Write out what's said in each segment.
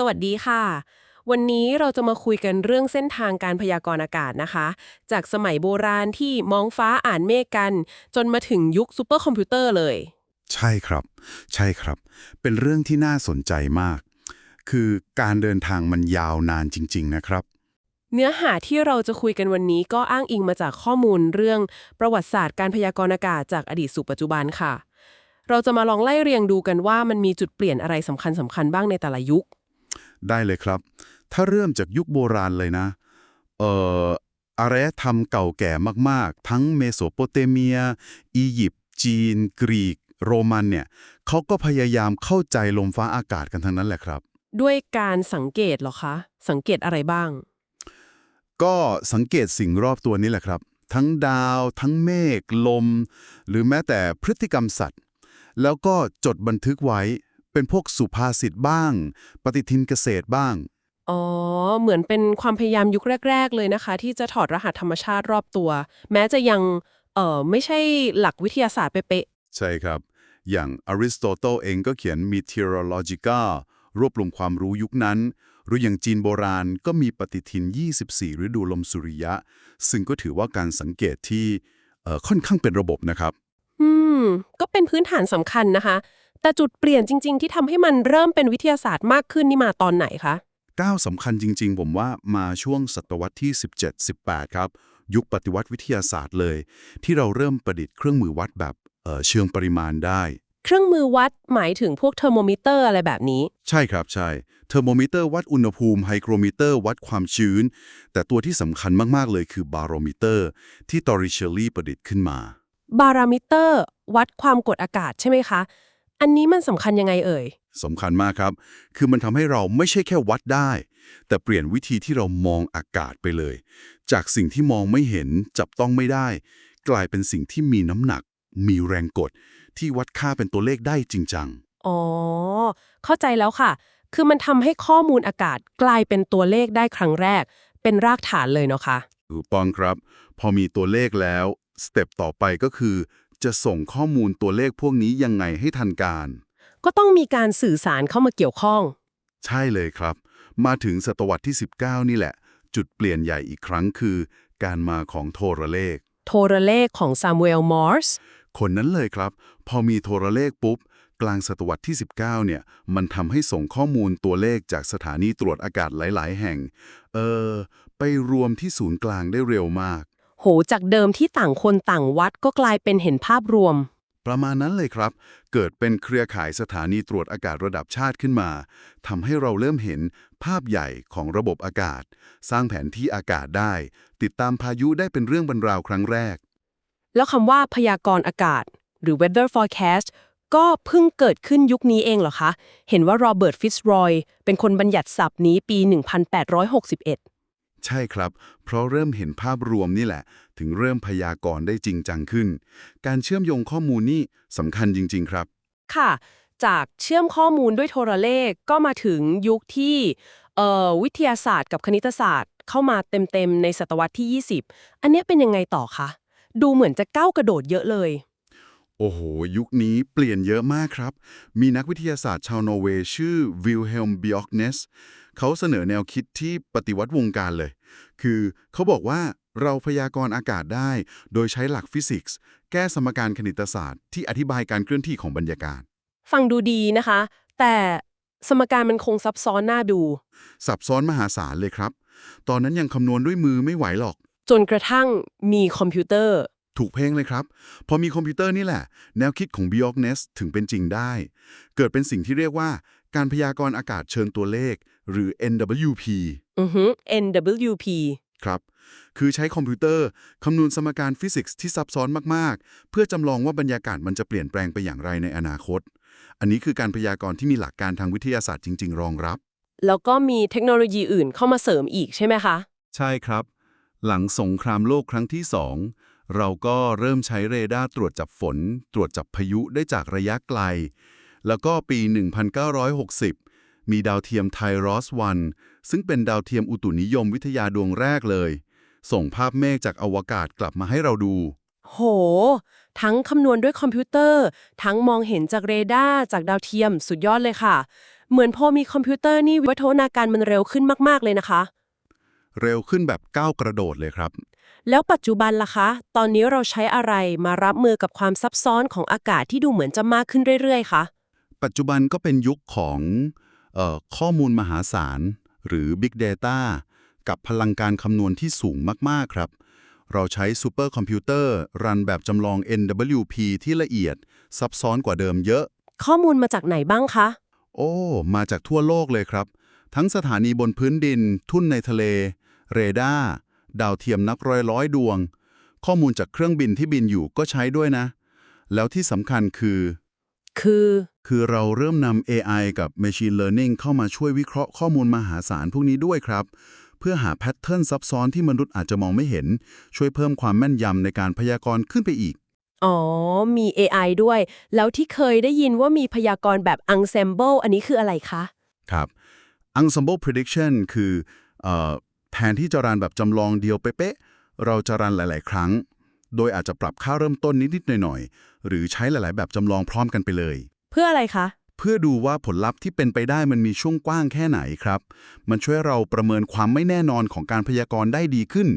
สวัสดีค่ะ วันนี้เราจะมาคุยกันเรื่องเส้นทางการพยากรณ์อากาศนะคะ จากสมัยโบราณที่มองฟ้าอ่านเมฆกัน จนมาถึงยุคซูเปอร์คอมพิวเตอร์เลย ใช่ครับ ใช่ครับ เป็นเรื่องที่น่าสนใจมาก คือการเดินทางมันยาวนานจริง ๆ นะครับ เนื้อหาที่เราจะคุยกันวันนี้ก็อ้างอิงมาจากข้อมูลเรื่องประวัติศาสตร์การพยากรณ์อากาศจากอดีตสู่ปัจจุบันค่ะ เราจะมาลองไล่เรียงดูกันว่ามันมีจุดเปลี่ยนอะไรสำคัญสำคัญๆบ้างในแต่ละยุค ได้เลยครับ ถ้าเริ่มจากยุคโบราณเลยนะ เอ่ออารยธรรมเก่าแก่มากๆ ทั้งเมโสโปเตเมีย อียิปต์ จีน กรีก โรมันเนี่ยเขาก็พยายามเข้าใจลมฟ้าอากาศกันทั้งนั้นแหละครับ ด้วยการสังเกตเหรอคะ สังเกตอะไรบ้าง ก็สังเกตสิ่งรอบตัวนี้แหละครับ ทั้งดาว ทั้งเมฆ ลม หรือแม้แต่พฤติกรรมสัตว์ แล้วก็จดบันทึกไว้ เป็นพวกสุภาษิตบ้าง ปฏิทินเกษตรบ้าง อ๋อ เหมือนเป็นความพยายามยุคแรก ๆ เลยนะคะ ที่จะถอดรหัสธรรมชาติรอบตัว แม้จะยังเอ่อไม่ใช่หลักวิทยาศาสตร์เป๊ะใช่ครับ อย่างอริสโตเติลเองก็เขียน Meteorologica รวบรวมความรู้ยุคนั้น หรืออย่างจีนโบราณก็มีปฏิทิน 24 ฤดูลมสุริยะ ซึ่งก็ถือว่าการสังเกตที่เอ่อค่อนข้างเป็นระบบนะครับ ๆอืม ก็เป็นพื้นฐานสำคัญนะคะ แต่จุดเปลี่ยนจริง ๆ ที่ทำให้มันเริ่มเป็นวิทยาศาสตร์มากขึ้นนี่มาตอนไหนคะ ก้าวสำคัญจริง ๆ ผมว่ามาช่วงศตวรรษที่ 17-18 ครับ ยุคปฏิวัติวิทยาศาสตร์เลย ที่เราเริ่มประดิษฐ์เครื่องมือวัดแบบเอ่อเชิงปริมาณได้ เครื่องมือวัดหมายถึงพวกเทอร์โมมิเตอร์อะไรแบบนี้ ใช่ครับใช่ เทอร์โมมิเตอร์วัดอุณหภูมิไฮโกรมิเตอร์วัดความชื้น แต่ตัวที่สำคัญมาก ๆ เลยคือบาโรมิเตอร์ ที่ตอริเชลลี่ประดิษฐ์ขึ้นมา บารามิเตอร์ วัดความกดอากาศใช่ไหมคะ อันนี้มันสำคัญยังไงเอ่ย สำคัญมากครับ คือมันทำให้เราไม่ใช่แค่วัดได้ แต่เปลี่ยนวิธีที่เรามองอากาศไปเลย จากสิ่งที่มองไม่เห็นจับต้องไม่ได้ กลายเป็นสิ่งที่มีน้ำหนัก มีแรงกด ที่วัดค่าเป็นตัวเลขได้จริงจังอ๋อ เข้าใจแล้วค่ะ คือมันทำให้ข้อมูลอากาศกลายเป็นตัวเลขได้ครั้งแรก เป็นรากฐานเลยเนาะคะถูกต้องครับ พอมีตัวเลขแล้วสเต็ปต่อไปก็คือ จะส่งข้อมูลตัวเลขพวกนี้ยังไงให้ทันการ ก็ต้องมีการสื่อสารเข้ามาเกี่ยวข้อง ใช่เลยครับ มาถึงศตวรรษที่ 19 นี่แหละ จุดเปลี่ยนใหญ่อีกครั้งคือ การมาของโทรเลข โทรเลขของซามูเอลมอร์สคนนั้นเลยครับ พอมีโทรเลขปุ๊บ กลางศตวรรษที่ 19 เนี่ย มันทำให้ส่งข้อมูลตัวเลขจากสถานีตรวจอากาศหลาย ๆ แห่ง เออ ไปรวมที่ศูนย์กลางได้เร็วมาก โหจากเดิมที่ต่างคนต่างวัดก็กลายเป็นเห็นภาพรวม ประมาณนั้นเลยครับ เกิดเป็นเครือข่ายสถานีตรวจอากาศระดับชาติขึ้นมาทำให้เราเริ่มเห็นภาพใหญ่ของระบบอากาศ สร้างแผนที่อากาศได้ ติดตามพายุได้เป็นเรื่องบรรราวครั้งแรก แล้วคำว่าพยากรณ์อากาศ หรือ weather forecast ก็เพิ่งเกิดขึ้นยุคนี้เองเหรอคะ เห็นว่าโรเบิร์ตฟิตซ์รอยเป็นคนบัญญัติศัพท์นี้ปี 1861 ใช่ครับ เพราะเริ่มเห็นภาพรวมนี่แหละ ถึงเริ่มพยากรณ์ได้จริงจังขึ้น การเชื่อมโยงข้อมูลนี่สำคัญจริง ๆ ครับ ค่ะ จากเชื่อมข้อมูลด้วยโทรเลขก็มาถึงยุคที่เอ่อวิทยาศาสตร์กับคณิตศาสตร์ เข้ามาเต็มๆในศตวรรษที่ 20 อันเนี้ยเป็นยังไงต่อคะ ดูเหมือนจะก้าวกระโดดเยอะเลยโอ้โห ยุคนี้เปลี่ยนเยอะมากครับ มีนักวิทยาศาสตร์ชาวนอร์เวย์ชื่อวิลเฮลมบิออกเนส เขาเสนอแนวคิดที่ปฏิวัติวงการเลย คือเขาบอกว่าเราพยากรณ์อากาศได้ โดยใช้หลักฟิสิกส์ แก้สมการคณิตศาสตร์ที่อธิบายการเคลื่อนที่ของบรรยากาศ ฟังดูดีนะคะ แต่สมการมันคงซับซ้อนน่าดู ซับซ้อนมหาศาลเลยครับ ตอนนั้นยังคำนวณด้วยมือไม่ไหวหรอก จนกระทั่งมีคอมพิวเตอร์ ถูกเพลงเลยครับ พอมีคอมพิวเตอร์นี่แหละ แนวคิดของ b ิออกเนสถึงเป็นจริงได้ เกิดเป็นสิ่งที่เรียกว่า การพยากรณ์อากาศเชิญตัวเลข หรือ NWP อือฮึ NWP ครับ คือใช้คอมพิวเตอร์คำนวณสมการฟิสิกส์ที่ซับซ้อนมาก ๆ เพื่อจำลองว่าบรรยากาศมันจะเปลี่ยนแปลงไปอย่างไรในอนาคต อันนี้คือการพยากรณ์ที่มีหลักการทางวิทยาศาสตร์จริง ๆ รองรับ แล้วก็มีเทคโนโลยีอื่นเข้ามาเสริมอีกใช่ไหมคะ ใช่ครับ หลังสงครามโลกครั้งที่สองเราก็เริ่มใช้เรดาร์ตรวจจับฝน ตรวจจับพายุได้จากระยะไกล แล้วก็ปี 1960 มีดาวเทียมไทรอสวันซึ่งเป็นดาวเทียมอุตุนิยมวิทยาดวงแรกเลย ส่งภาพเมฆจากอวกาศกลับมาให้เราดู โห ทั้งคำนวณด้วยคอมพิวเตอร์ ทั้งมองเห็นจากเรดาร์จากดาวเทียมสุดยอดเลยค่ะ เหมือนพอมีคอมพิวเตอร์นี่วิวัฒนาการมันเร็วขึ้นมากๆเลยนะคะ เร็วขึ้นแบบก้าวกระโดดเลยครับแล้วปัจจุบันล่ะคะ ตอนนี้เราใช้อะไรมารับมือกับความซับซ้อนของอากาศที่ดูเหมือนจะมากขึ้นเรื่อยๆ คะ ปัจจุบันก็เป็นยุคของเออข้อมูลมหาศาล หรือ Big Data กับพลังการคำนวณที่สูงมาก ๆ ครับ เราใช้ซูเปอร์คอมพิวเตอร์รันแบบจำลอง NWP ที่ละเอียด ซับซ้อนกว่าเดิมเยอะ ข้อมูลมาจากไหนบ้างคะ โอ้ มาจากทั่วโลกเลยครับ ทั้งสถานีบนพื้นดิน ทุ่นในทะเล เรดาร์ดาวเทียมนับร้อยร้อยดวง ข้อมูลจากเครื่องบินที่บินอยู่ก็ใช้ด้วยนะ แล้วที่สำคัญคือ คือ คือเราเริ่มนำ AI กับ Machine Learning เข้ามาช่วยวิเคราะห์ข้อมูลมหาศาลพวกนี้ด้วยครับ เพื่อหาแพทเทิร์นซับซ้อนที่มนุษย์อาจจะมองไม่เห็น ช่วยเพิ่มความแม่นยำในการพยากรณ์ขึ้นไปอีก อ๋อ มี AI ด้วย แล้วที่เคยได้ยินว่ามีพยากรณ์แบบ ensemble อันนี้คืออะไรคะ ครับ Ensemble Prediction คือเออแทนที่จะรันแบบจำลองเดียวเป๊ะๆเราจะรันหลาย ๆ ครั้ง โดยอาจจะปรับค่าเริ่มต้นนิดๆหน่อยๆ หรือใช้หลาย ๆ แบบจำลองพร้อมกันไปเลย เพื่ออะไรคะ เพื่อดูว่าผลลัพธ์ที่เป็นไปได้มันมีช่วงกว้างแค่ไหนครับ มันช่วยเราประเมินความไม่แน่นอนของการพยากรณ์ได้ดีขึ้น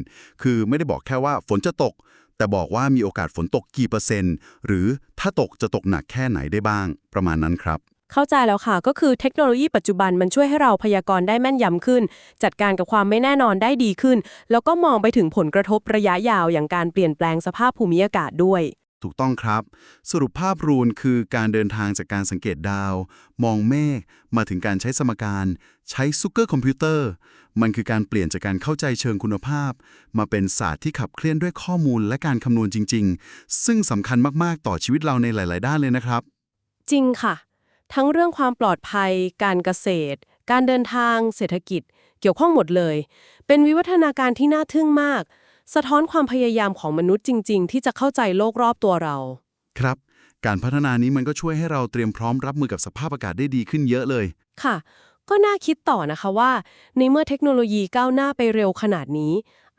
คือไม่ได้บอกแค่ว่าฝนจะตก แต่บอกว่ามีโอกาสฝนตกกี่เปอร์เซ็นต์ หรือถ้าตกจะตกหนักแค่ไหนได้บ้าง ประมาณนั้นครับ เข้าใจแล้วค่ะ ก็คือเทคโนโลยีปัจจุบันมันช่วยให้เราพยากรณ์ได้แม่นยำขึ้น จัดการกับความไม่แน่นอนได้ดีขึ้น แล้วก็มองไปถึงผลกระทบระยะยาวอย่างการเปลี่ยนแปลงสภาพภูมิอากาศด้วย ถูกต้องครับ สรุปภาพรูนคือการเดินทางจากการสังเกตดาว มองเมฆมาถึงการใช้สมการ ใช้ซูเปอร์คอมพิวเตอร์ มันคือการเปลี่ยนจากการเข้าใจเชิงคุณภาพ มาเป็นศาสตร์ที่ขับเคลื่อนด้วยข้อมูลและการคำนวณจริง ๆ ซึ่งสำคัญมากๆต่อชีวิตเราในหลาย ๆ ด้านเลยนะครับ จริงค่ะ ทั้งเรื่องความปลอดภัย การเกษตร การเดินทาง เศรษฐกิจ เกี่ยวข้องหมดเลย เป็นวิวัฒนาการที่น่าทึ่งมาก สะท้อนความพยายามของมนุษย์จริง ๆ ที่จะเข้าใจโลกรอบตัวเรา ครับ การพัฒนานี้มันก็ช่วยให้เราเตรียมพร้อมรับมือกับสภาพอากาศได้ดีขึ้นเยอะเลย ค่ะ ก็น่าคิดต่อนะคะว่า ในเมื่อเทคโนโลยีก้าวหน้าไปเร็วขนาดนี้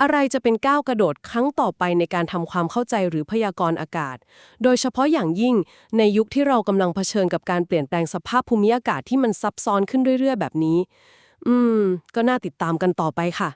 อะไรจะเป็นก้าวกระโดดครั้งต่อไปในการทำความเข้าใจหรือพยากรณ์อากาศ โดยเฉพาะอย่างยิ่งในยุคที่เรากำลังเผชิญกับการเปลี่ยนแปลงสภาพภูมิอากาศที่มันซับซ้อนขึ้นเรื่อย ๆ แบบนี้ อืม ก็น่าติดตามกันต่อไปค่ะ